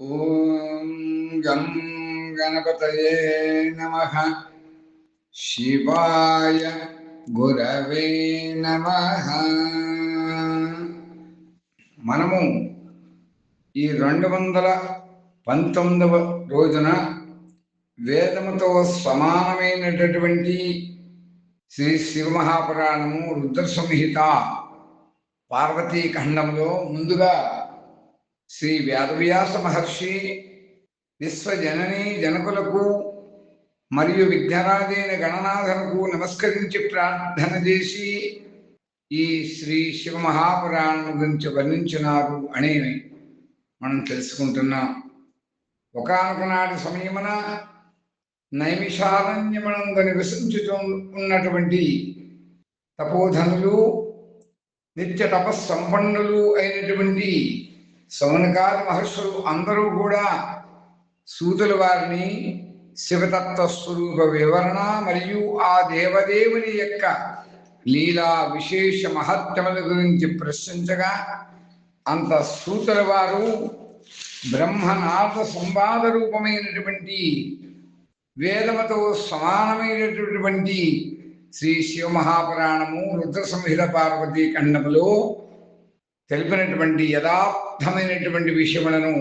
ॐ गं गणपतये नमः शिवाय గురవే నమ మనము ఈ రెండు వందల పంతొమ్మిదవ రోజున వేదముతో సమానమైనటువంటి శ్రీ శివమహాపురాణము రుద్ర సంహిత పార్వతీ ఖండంలో ముందుగా శ్రీ వేదవ్యాస మహర్షి విశ్వజననీ జనకులకు మరియు విఘ్నరాజైన గణనాథనకు నమస్కరించి ప్రార్థన చేసి ఈ శ్రీ శివ మహాపురాణం గురించి వర్ణించినారు అని మనం తెలుసుకుంటున్నాం. ఒకనొక నాటి సమయమున నైమిషారణ్యమనందు నివసించుతూ ఉన్నటువంటి తపోధనులు నిత్య తపస్సంపన్నులు అయినటువంటి సౌనకాది మహర్షులు అందరూ కూడా సూతుల వారిని శివతత్వ స్వరూప వివరణ మరియు ఆ దేవదేవుని యొక్క లీలా విశేష మహత్యముల గురించి ప్రశ్నించగా అంత సూతుల వారు బ్రహ్మనాథ సంవాద రూపమైనటువంటి వేదముతో సమానమైనటువంటి శ్రీ శివమహాపురాణము రుద్ర సంహిత పార్వతీ ఖండములో తెలిపినటువంటి అర్థమైనటువంటి విషయములను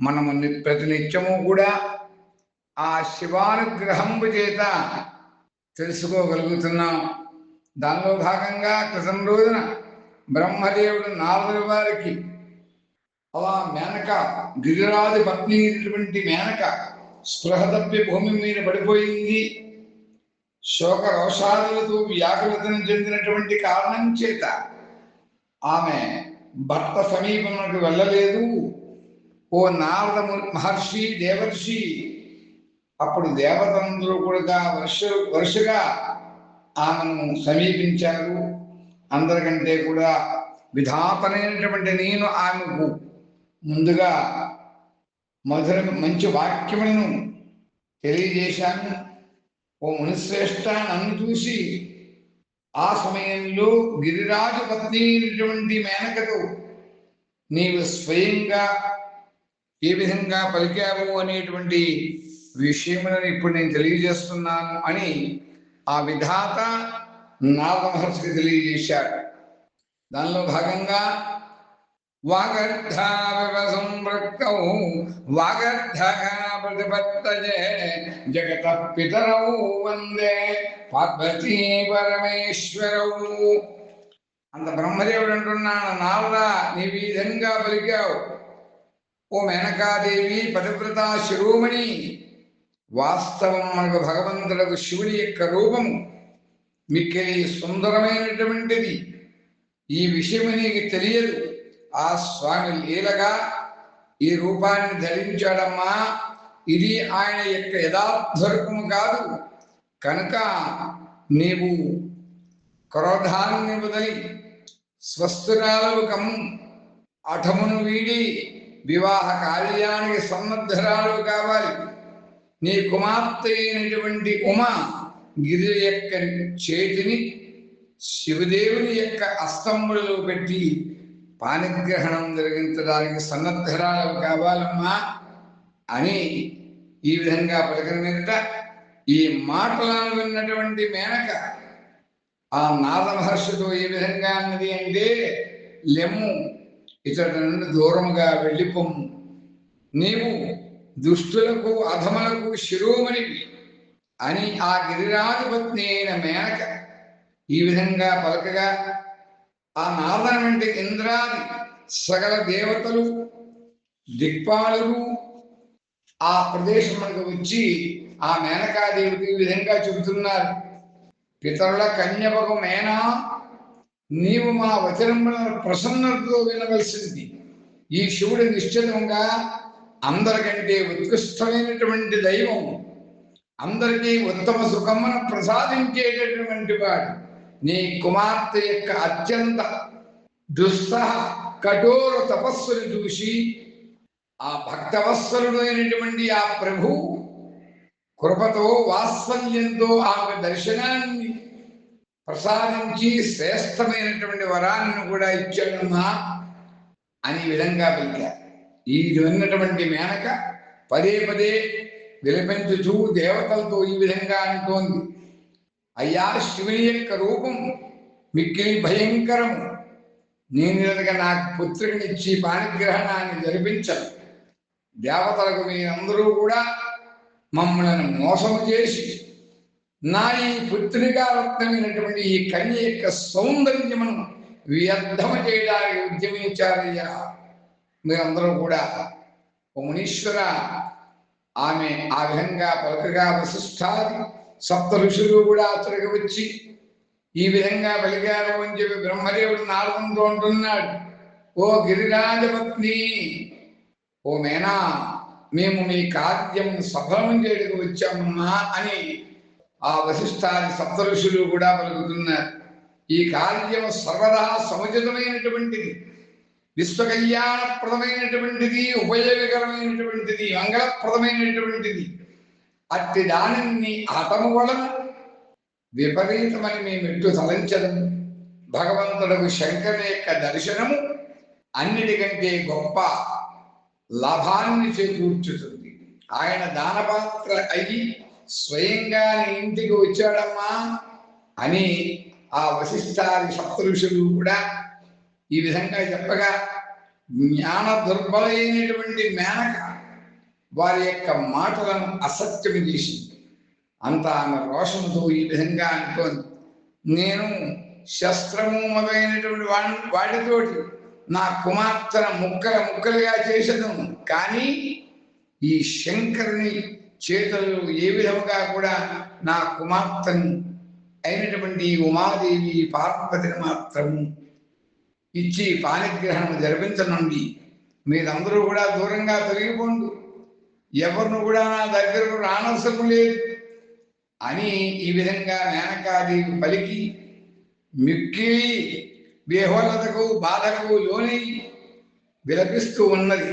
మనము ప్రతినిత్యము కూడా ఆ శివానుగ్రహంపు చేత తెలుసుకోగలుగుతున్నాం. దానిలో భాగంగా క్రితం రోజున బ్రహ్మదేవుడు నారదుల వారికి అలా మేనక గిరిరాజు పత్ని అయినటువంటి మేనక స్పృహ తప్పి భూమి మీద పడిపోయింది. శోక రోషాదులతో వ్యాకులతను చెందినటువంటి కారణం చేత ఆమె భర్త సమీపంలోకి వెళ్ళలేదు. ఓ నారద మహర్షి దేవర్షి అప్పుడు దేవతందరూ కూడా వర్ష వరుసగా ఆమెను సమీపించారు. అందరికంటే కూడా విధాతనైనటువంటి నేను ఆమెకు ముందుగా మధుర మంచి వాక్యములను తెలియజేశాను. ఓ మునిశ్రేష్ట నన్ను చూసి ఆ సమయంలో గిరిరాజు పత్ని అయినటువంటి మేనకతో నీవు స్వయంగా ఏ విధంగా పలికావు అనేటువంటి విషయములను ఇప్పుడు నేను తెలియజేస్తున్నాను అని ఆ విధాత నారద మహర్షికి తెలియజేశాడు. దానిలో భాగంగా వాగర్ధావివసంవృక్తౌ వాగర్ధ ప్రతిపత్తజే జగత పితరౌ వందే పార్వతీ పరమేశ్వరౌ. అంత బ్రహ్మదేవుడు అంటున్నాను నారదా ఈ విధంగా పలికావు. ఓ మేనకాదేవి పతివ్రత శిరోమణి వాస్తవం మనకు భగవంతులకు శివుడి యొక్క రూపము. మిక్కిలి సుందరమైనటువంటిది. ఈ విషయము నీకు తెలియదు. ఆ స్వామి లీలగా ఈ రూపాన్ని ధరించాడమ్మా. ఇది ఆయన యొక్క యథార్థ రూపము కాదు. కనుక నీవు క్రోధాన్ని వదిలి స్వస్థురాలు అఠమును వీడి వివాహ కార్యానికి సన్నద్ధరాలు కావాలి. నీ కుమార్తె అయినటువంటి ఉమ గిరి యొక్క చేతిని శివదేవుని యొక్క అస్తంభులలో పెట్టి పానిగ్రహణం జరిగించడానికి సన్నద్ధరాలు కావాలమ్మా అని ఈ విధంగా పలికిన మీదట ఈ మాటలను విన్నటువంటి మేనక ఆ నాద మహర్షితో ఏ విధంగా అన్నది అంటే లెమ్ము ఇతడి నుండి దూరముగా వెళ్ళిపోము నీవు దుష్టులకు అధములకు శిరోమణివి అని ఆ గిరిరాధిపత్ని అయిన మేనక ఈ విధంగా పలకగా ఆ నాదన వంటి ఇంద్రాది సకల దేవతలు దిక్పాలురు ఆ ప్రదేశంలో వచ్చి ఆ మేనకాదేవికి ఈ విధంగా చెబుతున్నారు. పితరుల కన్యపకు మేనా నీవు మా వచనములను ప్రసన్నతతో వినవలసింది ఈ శివుడు నిశ్చితంగా అందరికంటే ఉత్కృష్టమైనటువంటి దైవం అందరికీ ఉత్తమ సుఖమును ప్రసాదించేటటువంటి వాడు. నీ కుమార్తె యొక్క అత్యంత దుస్సహ కఠోర తపస్సును చూసి ఆ భక్తవత్సరుడైనటువంటి ఆ ప్రభు కృపతో వాత్సల్యంతో ఆమె దర్శనాన్ని ప్రసాదించి శ్రేష్టమైనటువంటి వరాన్ని కూడా ఇచ్చాడమ్మా అని విధంగా పలికారు ఈ విన్నటువంటి మేనక పదే పదే విలపించుచూ దేవతలతో ఈ విధంగా అంటోంది అయ్యా శివుని యొక్క రూపం మిక్కిలి భయంకరము. నేను కనుక నాకు పుత్రుడినిచ్చి పాణిగ్రహణాన్ని జరిపించను. దేవతలకు మీరందరూ కూడా మమ్మల్ని మోసం చేసి నా ఈ పుత్రికా రత్నమైనటువంటి ఈ కన్య యొక్క సౌందర్యమును వ్యర్థము చేయడానికి ఉద్యమించారయ్యా. మీరందరూ కూడా ఓ మునీశ్వర ఆమె ఆ విధంగా పలుకగా వశిష్ఠాది సప్త ఋషులు కూడా అతడికి వచ్చి ఈ విధంగా పలికారు అని చెప్పి బ్రహ్మదేవుడు నారదంతో అంటున్నాడు. ఓ గిరిరాజపత్ని ఓ మేనా మేము మీ కార్యం సఫలం చేయడానికి వచ్చామమ్మా అని ఆ వశిష్ఠాది సప్త ఋషులు కూడా పలుకుతున్నారు. ఈ కార్యం సర్వదా సముచితమైనటువంటిది విశ్వ కళ్యాణప్రదమైనటువంటిది ఉపయోగకరమైనటువంటిది మంగళప్రదమైనటువంటిది అట్టి దానిని హతము వలన విపరీతమని మేము ఎట్టు తలంచదము భగవంతుడకు శంకరుని యొక్క దర్శనము అన్నిటికంటే గొప్ప లాభాన్ని చేకూర్చుతుంది. ఆయన దానపాత్ర అయ్యి స్వయంగా నీ ఇంటికి వచ్చాడమ్మా అని ఆ వశిష్ఠాది సప్తఋషులు కూడా ఈ విధంగా చెప్పగా జ్ఞాన దుర్బలైనటువంటి మేనక వారి యొక్క మాటలను అసత్యం చేసింది అంత ఆమె రోషముతో ఈ విధంగా అంటోంది నేను శస్త్రము మొదలైనటువంటి వాడి వాటితోటి నా కుమార్తెను ముక్కల ముక్కలుగా చేసను కానీ ఈ శంకరుని చేతులు ఏ విధముగా కూడా నా కుమార్తెను అయినటువంటి ఉమాదేవి పార్వతిని మాత్రము ఇచ్చి పానిగ్రహణం జరిపించనుండి మీరందరూ కూడా దూరంగా తొలగిపోండు. ఎవరిను కూడా నా దగ్గరకు రానవసరం లేదు. అని ఈ విధంగా మేనకాదేవి పలికి మిక్కిలి విహ్వలతకు బాధకు లోనై విలపిస్తూ ఉన్నది.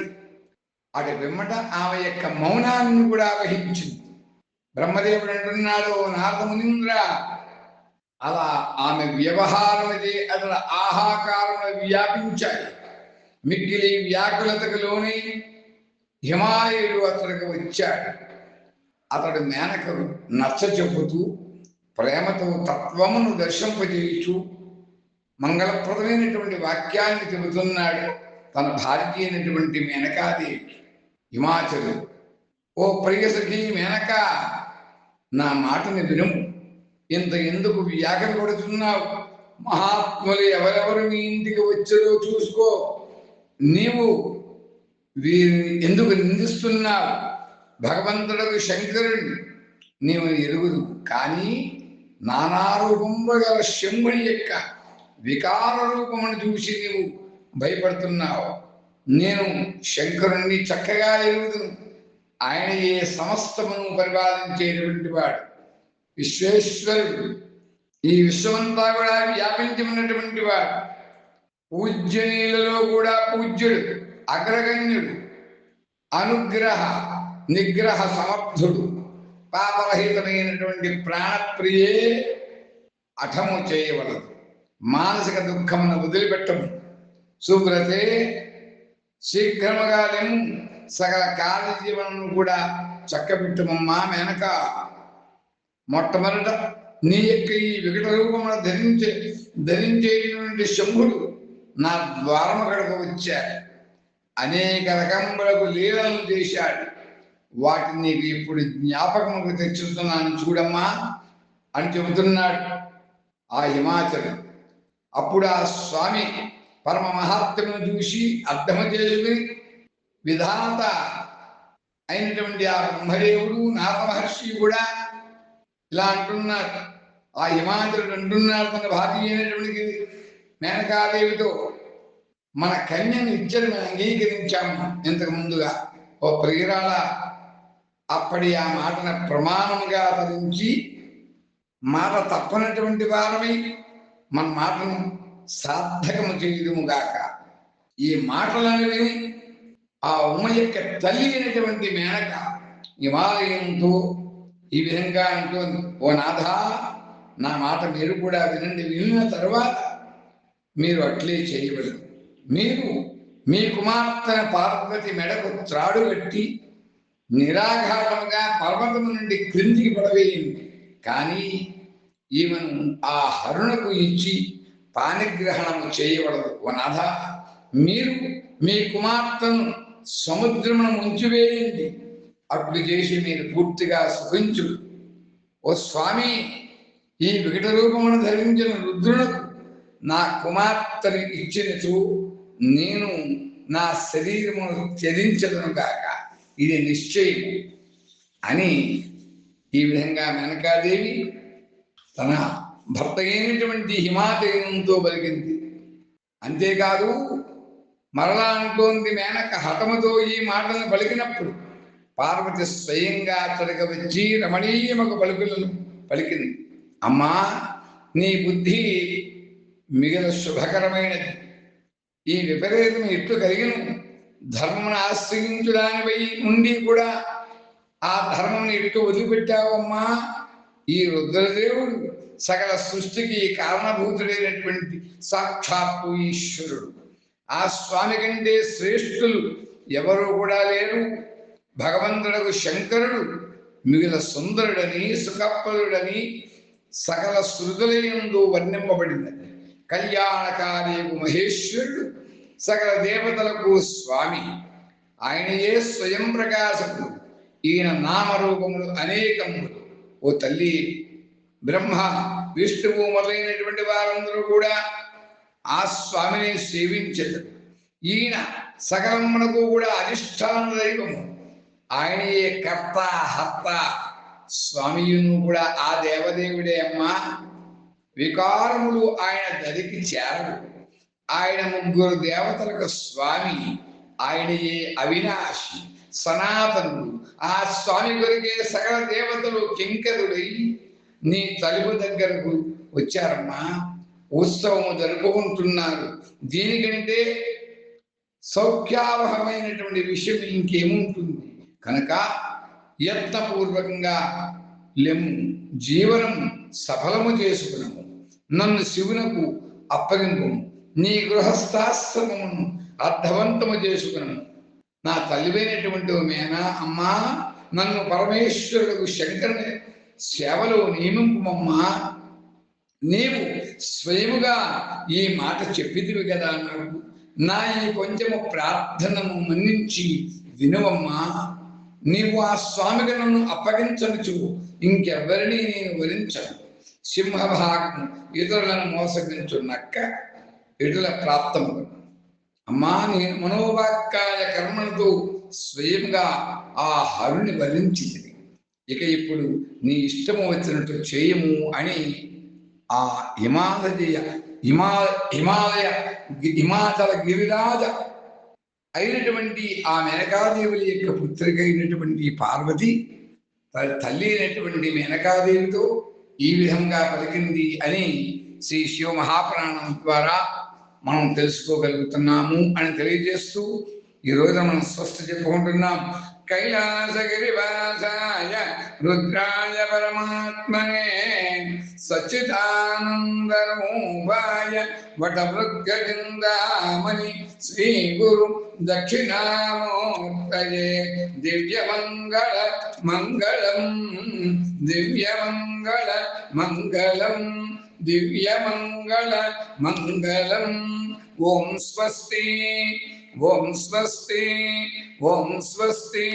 అటు పిమ్మట ఆమె యొక్క మౌనాన్ని కూడా వహించింది బ్రహ్మదేవుడు అంటున్నాడు నారదమునింద్ర అలా ఆమె వ్యవహారం అతడు ఆహాకారములు వ్యాపించాయి. మిక్కిలి వ్యాకులతకు లోనై హిమాలయుడు అతడికి వచ్చాడు. అతడు మేనకరు నచ్చ చెబుతూ ప్రేమతో తత్వమును దర్శింపజేయచు మంగళప్రదమైనటువంటి వాక్యాన్ని చెబుతున్నాడు తన భార్య అయినటువంటి మేనకాదేవి హిమాచలు. ఓ ప్రియసఖి మేనక నా మాటని విను. ఇంత ఎందుకు వ్యాఖ్య పడుతున్నావు? మహాత్ములు ఎవరెవరు మీ ఇంటికి వచ్చారో చూసుకో. నీవు వీరిని ఎందుకు నిందిస్తున్నావు భగవంతుడు శంకరుడు నీవు ఎరుగుదు. కానీ నానారూపంలో గల శంభుని యొక్క వికార రూపమును చూసి నీవు భయపడుతున్నావు. నేను శంకరుణ్ణి చక్కగా ఎరుగుదును. ఆయన ఏ సమస్తమును పరిపాలించేటువంటి వాడు? విశ్వేశ్వరుడు. ఈ విశ్వమంతా కూడా వ్యాపించి ఉన్నటువంటి వాడు పూజ్యనీయులలో కూడా పూజ్యుడు. అగ్రగణ్యుడు అనుగ్రహ నిగ్రహ సమర్థుడు పాపరహితమైనటువంటి ప్రాణప్రియే అఠము చేయవలదు. మానసిక దుఃఖమును వదిలిపెట్టము. శుభ్రతే శీఘ్రముగా లెమ్ము సకల కార్యజీవనం కూడా చక్కబెట్టుమమ్మా మెనక. మొట్టమొదట నీ యొక్క ఈ వికట రూపమును ధరించే ధరించేటువంటి శంభుడు నా ద్వారమకడకు వచ్చారు అనేక రకములకు లీలలు చేశాడు. వాటిని నీకు ఇప్పుడు జ్ఞాపకముకు తెచ్చుతున్నాను చూడమ్మా అని చెబుతున్నాడు ఆ హిమాచలం. అప్పుడు ఆ స్వామి పరమ మహాత్మును చూసి అర్థము చేసుకుని విధాత అయినటువంటి ఆ బ్రహ్మదేవుడు నాథ మహర్షి కూడా ఇలా అంటున్నారు. ఆ హిమాచలుడు అంటున్నారు తన భార్య అయినటువంటి మేనకాదేవితో మన కన్యను ఇచ్చని మనం అంగీకరించాము ఇంతకు ముందుగా. ఓ ప్రియురాల అప్పటి ఆ మాటను ప్రమాణముగా ధరించి మాట తప్పనటువంటి వారమై మన మాటను సార్థకము చేయదుముగాక ఈ మాటలనేవి ఆ ఉమ్మ యొక్క తల్లి అయినటువంటి మేనక హిమాలయంతో ఈ విధంగా అంటోంది ఓ నాథ నా మాట మీరు కూడా వినండి. విన్న తర్వాత మీరు అట్లే చేయబడదు మీరు మీ కుమార్తెన పార్వతి మెడకు త్రాడు పెట్టి నిరాఘాతముగా పర్వతము నుండి క్రిందికి పడవేయండి. కానీ ఈమెను ఆ హరుణకు ఇచ్చి పానిగ్రహణము చేయబడదు ఓ నాథ మీరు మీ కుమార్తెను సముద్రమును ముంచివేయండి. అట్లు చేసి మీరు పూర్తిగా సుఖించు ఓ స్వామి ఈ వికట రూపమును ధరించిన రుద్రునకు నా ఇచ్చిన ఇచ్చినచు నేను నా శరీరమును త్యజించదను కాక ఇది నిశ్చయం అని ఈ విధంగా మేనకాదేవి తన భర్త అయినటువంటి హిమాతయంతో పలికింది అంతేకాదు మరలా అంటోంది మేనక హతముతో ఈ మాటలను పలికినప్పుడు పార్వతి స్వయంగా అతడికి వచ్చి రమణీయమకు పలుకులను పలికింది. అమ్మా నీ బుద్ధి మిగిలిన శుభకరమైనది. ఈ విపరీతం ఎట్లు కలిగిన ధర్మమును ఆశ్రయించడానిపై ఉండి కూడా ఆ ధర్మమును ఎట్లు వదిలిపెట్టావమ్మా? ఈ రుద్రదేవుడు సకల సృష్టికి కారణభూతుడైనటువంటి సాక్షాత్తు ఈశ్వరుడు. ఆ స్వామి కంటే శ్రేష్ఠులు ఎవరు కూడా లేరు. భగవంతుడకు శంకరుడు మిగిల సుందరుడని సుఖప్రదుడని సకల శృతులయందు వర్ణింపబడింది. కళ్యాణకార్యకు మహేశ్వరుడు సకల దేవతలకు స్వామి. ఆయనయే స్వయం ప్రకాశకుడు ఈయన నామరూపములు అనేకములు. ఓ తల్లి బ్రహ్మ విష్ణువు మొదలైనటువంటి వారందరూ కూడా ఆ స్వామిని సేవించదు ఈయన సకలమునకు కూడా అధిష్టాన దైవము. ఆయనయే కర్త హర్త. స్వామియును కూడా ఆ దేవదేవుడే అమ్మా. వికారములు ఆయన దరికి చేరడు ఆయన ముగ్గురు దేవతలకు స్వామి ఆయనయే అవినాశి సనాతనుడు. ఆ స్వామి కొరికే సకల దేవతలు కింకరుడై నీ తలుపు దగ్గరకు వచ్చారమ్మా. ఉత్సవము జరుపుకుంటున్నారు. దీనికంటే సౌఖ్యావహమైనటువంటి విషయం ఇంకేముంటుంది? కనుక యత్నపూర్వకంగా లెం జీవనం సఫలము చేసుకునము. నన్ను శివునకు అప్పగింపు. నీ గృహస్థాశ్రమమును అర్థవంతము చేసుకునము నా తల్లివైనటువంటి మేనా అమ్మా నన్ను పరమేశ్వరుడు శంకరుని సేవలో నియమింపుమమ్మా. నీవు స్వయముగా ఈ మాట చెప్పిదివి కదా నాకు. నా ఈ కొంచెము ప్రార్థనను మన్నించి వినువమ్మా. నీవు ఆ స్వామికి నన్ను అప్పగించనుచు ఇంకెవ్వరిని నేను వరించను సింహభాగం ఇతరులను మోసగించున్నక్క ఇటుల ప్రాప్తము అమ్మా నేను మనోవాక్కాయ కర్మలతో స్వయంగా ఆ హరుని వరించింది ఇక ఇప్పుడు నీ ఇష్టము వచ్చినట్టు చేయము అని ఆ హిమాలయ హిమా హిమాలయ గి- హిమాచల గిరిరాజ అయినటువంటి ఆ మేఘాదేవుల యొక్క పుత్రిక అయినటువంటి పార్వతి తన తల్లి అయినటువంటి మేనకాదేవితో ఈ విధంగా పలికింది అని శ్రీ శివ మహాపురాణం ద్వారా మనం తెలుసుకోగలుగుతున్నాము అని తెలియజేస్తూ ఈ మనం స్వస్థ చెప్పుకుంటున్నాం. కైలాసగిరివాసాయ రుద్రాయ పరమాత్మనే సచ్చిదానందరూపాయ వటవృక్షిందామణి శ్రీ గురు దక్షిణామూర్తయే దివ్యమంగళ మంగళం దివ్యమంగళ మంగళం దివ్యమంగళ మంగళం ఓం స్వస్తి ఓం స్వస్తి ఓం స్వస్తి